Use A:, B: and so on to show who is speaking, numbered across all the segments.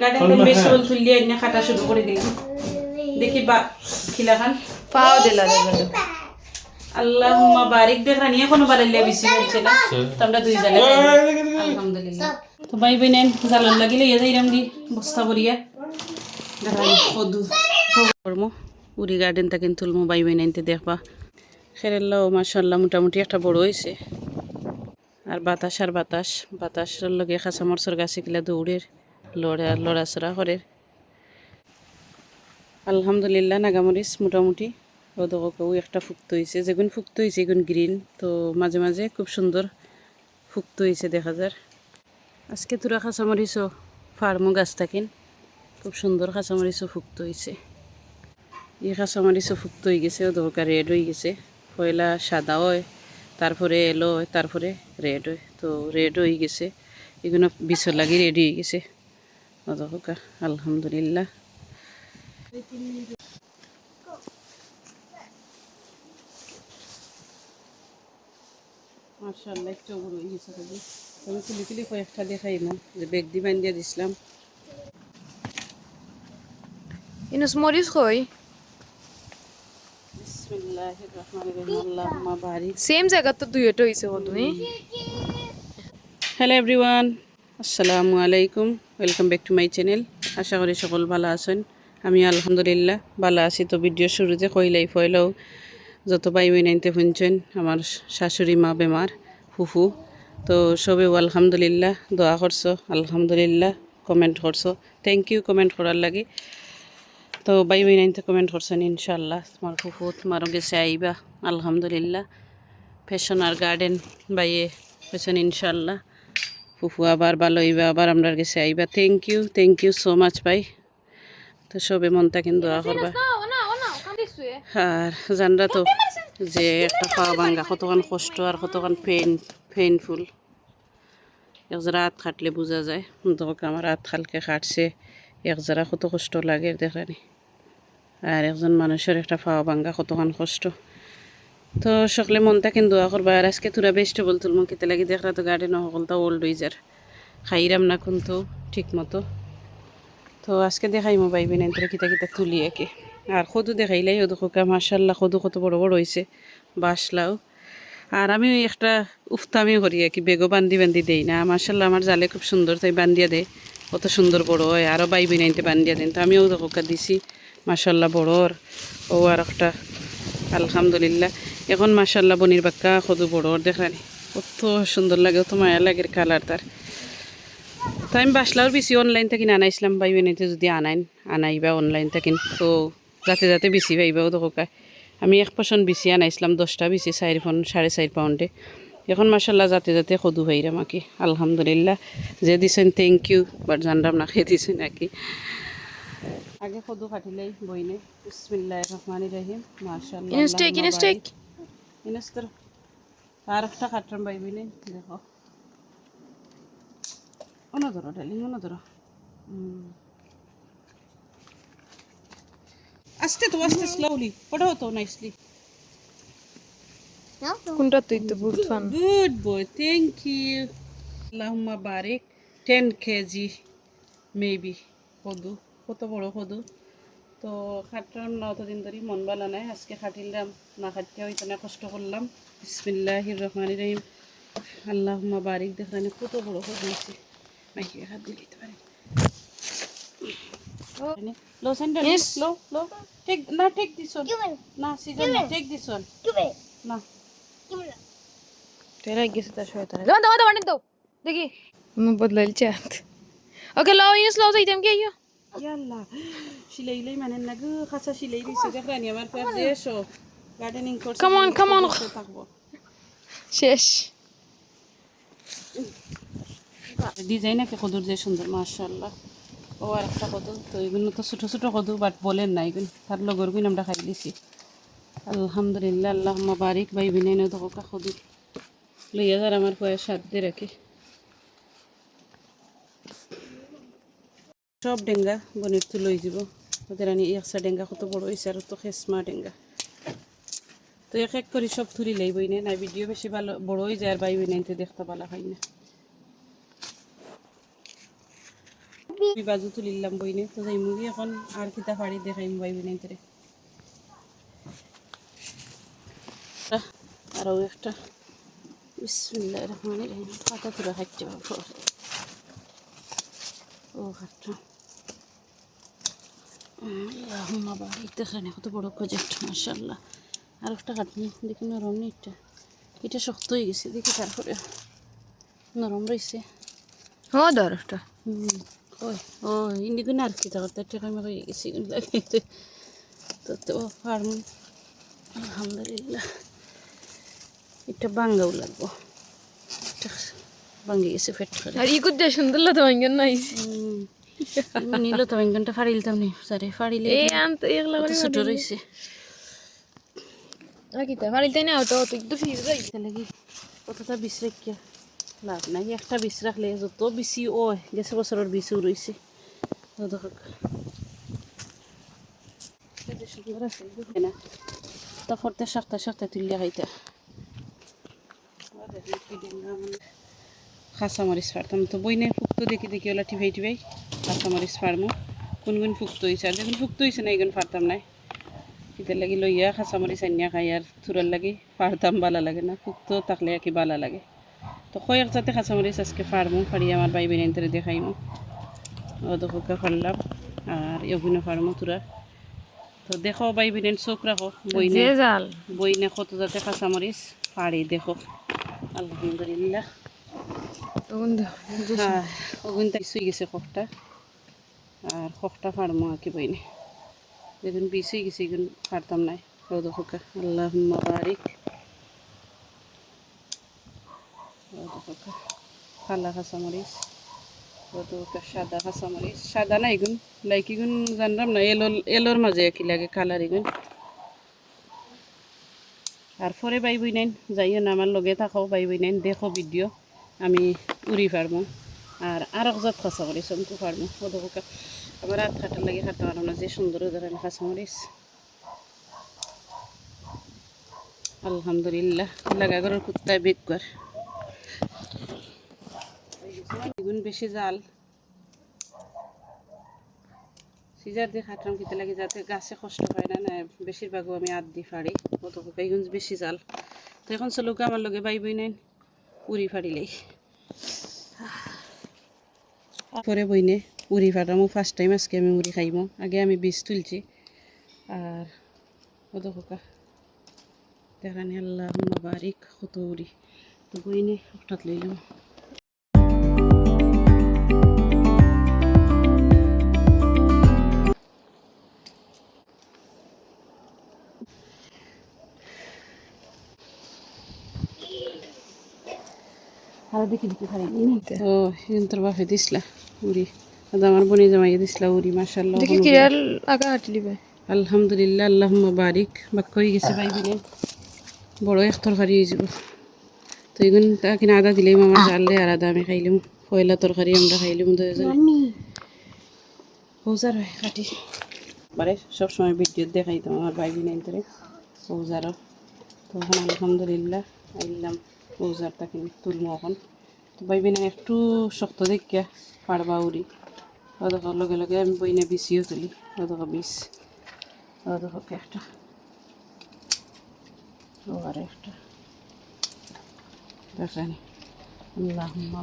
A: Garden থেকে vegetable তুলিয়ে এনে কাটা শুরু করে দিলাম। দেখি বা খিলা খান।
B: পাও দিলা দেবে
A: আল্লাহ বারিক দেখ রানি এখনও বাড়াইলে বেশি হচ্ছে না? তো দুই জালে আলহামদুলিল্লাহ। তো ভাই বোন জালার লাগিলে ইয়ে যাইরাম দি বস্তা ভরিয়া। দেখাই কদু কর্ম। উড়ি গার্ডেন থেকে তুলমো ভাই বোন আনতে দেখবা। খেরেল্লাও মাসাল্লাহ মোটামুটি একটা বড় হয়েছে আর বাতাস আর বাতাস। বাতাসের লগে খাঁচা গাছে গিলা দৌড়ের। লড়া, লড়াচড়া করে। আলহামদুলিল্লাহ, নাগামরিচ মোটামুটি ওদকেও একটা ফুক্ত হয়েছে যেগুন ফুক্ত হয়েছে এগুন গ্রিন, তো মাঝে মাঝে খুব সুন্দর ফুক্ত হয়েছে দেখা যার। আজকে তোরা কাঁচামরিচও ফার্মও গাছ থাকিন, খুব সুন্দর কাঁচামরিচও ফুক্ত হয়েছে এই কাঁচামরিচও ফুক্ত হয়ে গেছে ওদকা রেড হয়ে গেছে। পয়লা সাদা হয়, তারপরে এলো হয়, তারপরে রেড হয়। তো রেড হয়ে গেছে এগুলো বিছর লাগি রেডি হয়ে গেছে। ওদকা আলহামদুলিল্লাহ। মার্শাল্লাহ একটু বড় গেছে আমি তুলি তুলি কয়েকটা দেখাই না যে বেগ দি বান্ধিয়া দিছিলাম।
B: ইনুস মরিস কই? সেম জায়গা তো দুইটা হইছে হতো নি
A: হ্যালো এভরিওয়ান আসসালামু আলাইকুম welcome back to my channel আশা করি সকল ভালো আছেন। আমি আলহামদুলিল্লাহ ভালো আছি। তো ভিডিও শুরুতে কইলাই ফইলেও যত ভাই বোন আনতে শুনছেন, আমার শাশুড়ি মা বেমার, ফুফু, তো সবেও আলহামদুলিল্লাহ দোয়া করছ, আলহামদুলিল্লাহ কমেন্ট করছ। থ্যাংক ইউ কমেন্ট করার লাগে। তো বাই বোন আনতে কমেন্ট করছেন ইনশাল্লাহ তোমার ফুফু তোমারও গেছে আইবা, আলহামদুলিল্লাহ। ফ্যাশন আর গার্ডেন বাইয়ে পেছেন ইনশাল্লাহ ফুফু আবার ভালো হইবা আবার আমরা গেছে আইবা। Thank you thank you so much ভাই। তো সবে মনটা কিন্তু দোয়া করবা। আর জানরা তো যে একটা পাওয়া ভাঙ্গা কতক্ষণ কষ্ট আর কতক্ষণ পেইন পেইনফুল এক যারা হাত খাটলে বোঝা যায় দোক আমার হাত খালকে খাটছে। এক যারা কত কষ্ট লাগে দেখানি আর একজন মানুষের একটা পাওয়া ভাঙ্গা কতক্ষণ কষ্ট। তো সকলে মনটা কিন্তু দোয়া করবা? আর আজকে তোরা ভেজিটেবল তুলমো খেতে লাগি দেখরা তো গার্ডেন সকলটা ওল্ড যার খাইরাম না কিন্তু ঠিক মতো তো আজকে দেখাই মো ভাই বোন তোরা কিতা কিতা তুলি একে। আর সদু দেখাইলাই ও দেখো মার্শাল্লাহ সদু কত বড় বড় হয়েছে বাসলাও। আর আমি একটা উফতামি করি আর কি, বেগও বান্ধি বান্ধি দেই না। মার্শাল্লাহ আমার জালে খুব সুন্দর, তাই বান্ধিয়া দেয় কত সুন্দর বড় হয়। আরও বাই বিনাইতে বান্ধিয়া দেন। তো আমিও দেখো দিছি মার্শাল্লাহ বড় ওর। ও আর একটা, আলহামদুলিল্লাহ। এখন মার্শাল্লাহ বনির বাক্কা সদু বড় দেখানি কত সুন্দর লাগে কত মায়া লাগে কালার তার। তাই আমি বাসলার বেশি অনলাইন থেকে আনাইছিলাম ভাই বানাইতে যদি আনাইন আনাইবা অনলাইন থেকে। তো যাতে যাতে বেশি পাইবাও তো কায় আমি এক পছন্দ বেশি আনাইছিলাম দশটা বেশি চারি ফোন সাড়ে চার পাউন্ডে। এখন মাসাল্লাহ যাতে যাতে সদু হইরাম আকি আলহামদুলিল্লাহ। যে দিছেন থ্যাংক ইউ বাট জানরাম না খেয়ে দিছেন নাকি। আগে সদু কাটিলেই বইনে। বিসমিল্লাহ রহমান রহিম।
B: ইনস্টেক
A: ইনস্তর আর একটা কাটরাম পাইবি দেখো অন্য ধরো ডালিং অন্য ধরো। আস্তে তো আস্তে স্লোলি পড়াও তো নাইসলি
B: কোনটা তুই তো বুট ফান
A: গুড বয় থ্যাংক ইউ আল্লাহুম্মা বারিক টেন কেজি মেবি কদু কত বড় কদু তো খাটলাম না অতদিন ধরে মন ভালো নাই। আজকে খাটিলাম না খাটতে হইতো না কষ্ট করলাম। বিসমিল্লাহির রহমান রহিম। আল্লাহুম্মা বারিক দেখলেন কত বড় কদু হয়েছে মাইকে হাত দিয়ে দিতে পারে? লো সেন্টার লো লো। না দিস না সিজন না না।
B: তেরা গেছে তার শয়তানে দাও দাও দাও দাও। দেখি। বদলাইল চাত ওকে লাও ইনস লাও যাইতাম কি আইও
A: ইয়াল্লা শিলাইলাই মানে না গো খাসা শিলাই দিছে দেখরানি আমার পর দেশো গার্ডেনিং করছে
B: on, come on.
A: থাকব
B: শেষ
A: ডিজাইন একে কদুর যে সুন্দর মাশাআল্লাহ ও আর একটা কদু তো এগুলো তো ছোটো ছোটো কদু বাট বলেন না এগুলো তার লগর গুণ আমরা খাই দিছি আলহামদুলিল্লাহ আল্লাহ বারিক ভাই বিনাই না দেখো কদু লইয়া যার আমার পয়ে সাত দিয়ে রাখি সব ডেঙ্গা বনের তো লই যাব। ওদের আনি একসা ডেঙ্গা কত বড় হয়েছে আর তো খেসমা ডেঙ্গা। তো এক এক করে সব তুলি লইবই না না ভিডিও বেশি ভালো বড় হয়ে যায় আর বাইবই নাইতে দেখতে ভালো হয় না। বাজু তুলিলাম বইনে, তো যাই মুগি এখন আর কিতা ফাড়ি দেখাই মোবাইল বিনে তোরে আরও একটা। বিসমিল্লাহ রহমান রহিম। পাতা তুলে পারব ও বারিক। দেখেন কত বড় প্রজেক্ট মাশাআল্লাহ। আর একটা কাটনি দেখি নরম নি এটা। এটা শক্ত হয়ে গেছে দেখি তারপরে নরম রয়েছে।
B: ও দরটা
A: হুম ওই ও ইন্দি গুণ আর কি তাহলে টাকা আমি হয়ে গেছি তো তো ফার্ম আলহামদুলিল্লাহ। এটা বাঙ্গাও লাগবো। এটা ভাঙ্গি গেছে ফেট
B: আর ই করতে সুন্দর লাগতো ভাঙ্গেন নাই।
A: নিল তো বেঙ্গনটা ফাড়িলতাম নি। সারে ফাড়িলে
B: এই আনতে এগুলা করে
A: ছোট রয়েছে
B: রাখিতে পারিতে না তো তুই তো ফিরে যাই
A: লাগি কতটা বিষ রাখিয়া। লাভ নাই একটা বিষ রাখলে যত বেশি ও গেছে বছরের বিষও রয়েছে তো সুন্দর আছে না তা ফরতে সাতটা সাতটা তুলিয়া খাইতা। খাসা মরিচ ফাড়তাম তো বই নাই ফুক্ত দেখি দেখি ওলা টিভাই টিভাই খাসা মরিচ ফাড়মো কোন কোন ফুক্ত হয়েছে আর যখন ফুক্ত হয়েছে না এগুন ফাড়তাম নাই। এটার লাগি লইয়া খাসা মরিচ আনিয়া খাই আর থুরার লাগি ফাড়তাম বালা লাগে না। ফুক্ত থাকলে কি বালা লাগে। তো কয়েক যাতে খাসা মরিচ আজকে ফাড়মো ফাড়ি আমার বাই তারে দেখাইমো। ও দোকা ফাড়লাম আর এগুলো ফাড়মো তোরা তো দেখো বাই বেরিয়ে চোখ রাখো বইনে।
B: জাল
A: বইনে কত যাতে কাঁচা মরিচ ফাড়ি দেখো। আলহামদুলিল্লাহ। হ্যাঁ ওগুন তাই শুই গেছে কখটা আর কখটা ফাড়মো আর কি বইনে। যেদিন বিষ হয়ে গেছে এগুন ফাড়তাম নাই। রোদ ফোকা আল্লাহ বারিক। রোদ ফোকা কালা কাঁচা মরিচ। রোদ না এলোর মাঝে কি লাগে কালার এগুন আর পরে বাই বই নাইন যাইও না, আমার লগে থাকো, বাই বই নাইন দেখো ভিডিও। আমি উড়ি পারব আর আর জাত খাসা মরিচ চমকু পারব ওদকা আমার হাত খাটার লাগে খাটা পারব না যে সুন্দর ধরেন খাসা মরিচ আলহামদুলিল্লাহ, লাগা ঘরের কুত্তায় বেগ কর এগুন বেশি জাল সিজার দিয়ে খাটলাম খেতে লাগে যাতে গাছে কষ্ট হয় না না বেশিরভাগও আমি আদ দি ফাড়ি কত বেগুন বেশি জাল। তো এখন চলোকে আমার লগে বাই বই নেন উড়ি ফাড়িলেই। পরে বইনে উড়ি ফাটামো ফার্স্ট টাইম আজকে আমি উড়ি খাইমো। আগে আমি বীজ তুলছি। আর কত খোকা দেখানি আল্লাহ বারিক কত উড়ি তো বইনে হঠাৎ লইলাম। আর ও তোর বাপে দিসলা উড়ি। আর আমার বনি জামাইয়ে দিসলা উড়ি মাসাল্লাহ
B: দেখি কিরাল আগা হাঁটি লিবে।
A: আলহামদুলিল্লাহ আল্লাহ বারিক। বাক্য হয়ে গেছে ভাই বিনে বড় এক তরকারি হয়ে যাব। তো এগুন তা কিনা আদা দিলেই আমার জানলে আর আদা আমি খাইলাম। পয়লা তরকারি আমরা খাইলাম দুজনে পৌজার হয় কাটি। বারে সবসময় ভিডিও দেখাইতাম আমার ভাই বিনে ধরে পৌজারও। তো এখন আলহামদুলিল্লাহ আইলাম। পৌজারটা কিনে তুলবো এখন। ভাই একটু শক্ত দেখিয়া পারবা উড়ি। ও দেখো, লগে লগে আমি বইনে বিছিও তুলি। ও দেখো বিষ ও দেখো একটা। আর একটা।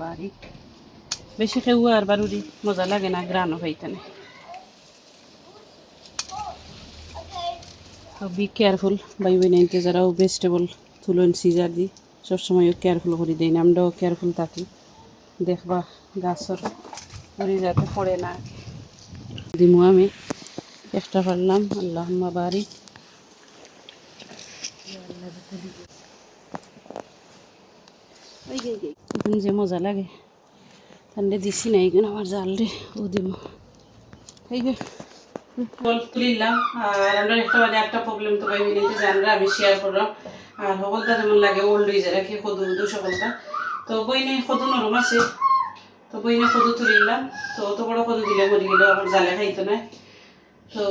A: বারিক। বেশি খেউ আর বারুরি মজা লাগে না গ্রানও খাইতে তো বি কেয়ারফুল বাই বই নাইতে যারাও ভেজিটেবল তুলন, সিজার দি। সবসময় কেয়ারফুল করে, দেই না, আমরাও কেয়ারফুল থাকি। দেখবা গাছর পরি যাতে পড়ে না। দিমু আমি একটা পারলাম আল্লাহ এখন যে মজা লাগে। ঠান্ডে দিছি না এইখানে আমার জাল রে, ও আমরা একটা প্রবলেম তো নিতে জানরা আমি শেয়ার করলাম। আর সকলটা যেমন লাগে, ওল্ড হয়ে যায় রাখি সদু উদু সকলটা। তো বইনে সদু নরম আছে। তো বইনে সদু তুলিলাম তো অত বড় সদু দিলে মরি গেল, আমার জালে খাইতো না। তো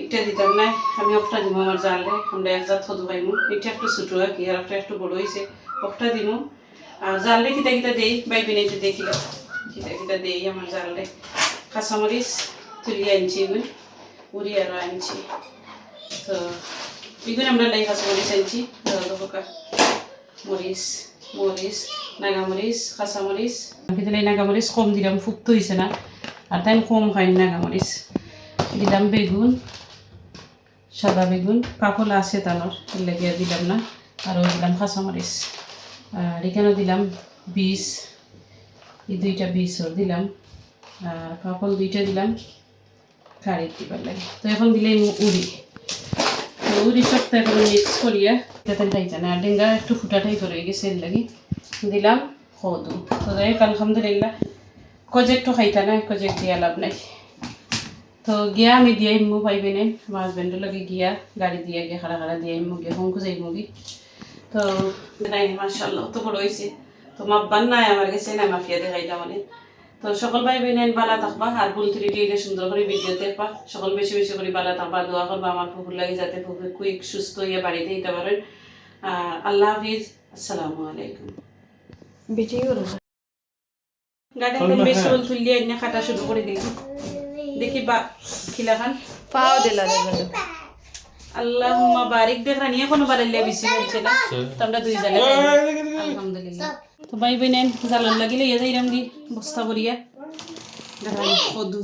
A: একটা দিতাম না, আমি একটা দিব আমার জালে, আমরা এক জাত সদু পাইমু। এটা একটু ছোটো আর কি, আর একটা একটু বড় হয়েছে একটা দিব আর জালে কিতা কিতা দেই বাই বাইবি নিতে দেখিলাম কিতা কিতা দেই আমার জালরে কাঁচামরিচ তুলি আনছি উড়ি আরও আনছি। তো এগুন আমরা লাই কাঁচামরিচ আনছি দাদা পোকা মরিচ মরিচ, নাগামরিচ, কাঁচামরিচ। কিন্তু এই নাগামরিচ কম দিলাম ফুক্ত হয়েছে না। আর তাই কম খাই নাগামরিচ। দিলাম বেগুন, সাদা বেগুন কাপল আছে তানোর লেগে দিলাম না। আর দিলাম কাঁচামরিচ। আর এখানে দিলাম বিষ এই দুইটা বিষও দিলাম। আর কাপল দুইটা দিলাম, কারি দিবার লাগে। তো এখন দিলাম উড়ি। উড়ি সবটা এখন মিক্স করিয়া যাতে খাইতে না ডেঙ্গা একটু ফুটাটাই করে গেছে এর লাগি দিলাম হদু তো যাই আলহামদুলিল্লাহ কজেকটো খাইতা না কজেক দিয়া লাভ নাই তো গিয়া আমি দিয়ে ইমু পাইবে নেন আমার হাজবেন্ডের লগে গিয়া গাড়ি দিয়ে গিয়া খাড়া খাড়া দিয়ে ইমু গিয়া ফোন খুঁজে ইমুগি তো নাই মার্শাল্লাহ তো বড় হয়েছে তো মাব্বান নাই আমার কাছে না মাফিয়া দেখাইটা মানে তো সকল ভাই বোনেন বালা থাকবা আর ভুল ত্রুটি দিলে সুন্দর করে ভিডিও দেখবা সকল বেশি বেশি করে বালা থাকবা দোয়া করবা আমার পুকুর লাগে যাতে পুকুর কুইক সুস্থ হইয়া বাড়িতে দিতে পারেন। আল্লাহ হাফিজ। আসসালামু আলাইকুম।
B: বেটি করো?
A: গার্ডেন থেকে ভেজিটেবল তুলিয়ে এনে কাটা শুরু করে দেখি দেখি বা খিলা খান।
B: পাও দিলা। দেবে
A: আল্লাহ বারিক দেখ রানিয়া কোনো লিয়া বেশি হয়েছে না তোমরা দুই জালে আলহামদুলিল্লাহ তো ভাই বোনেন জালান লাগিলে ইয়ে যাইরাম দি বস্তা ভরিয়া দেখাই কদু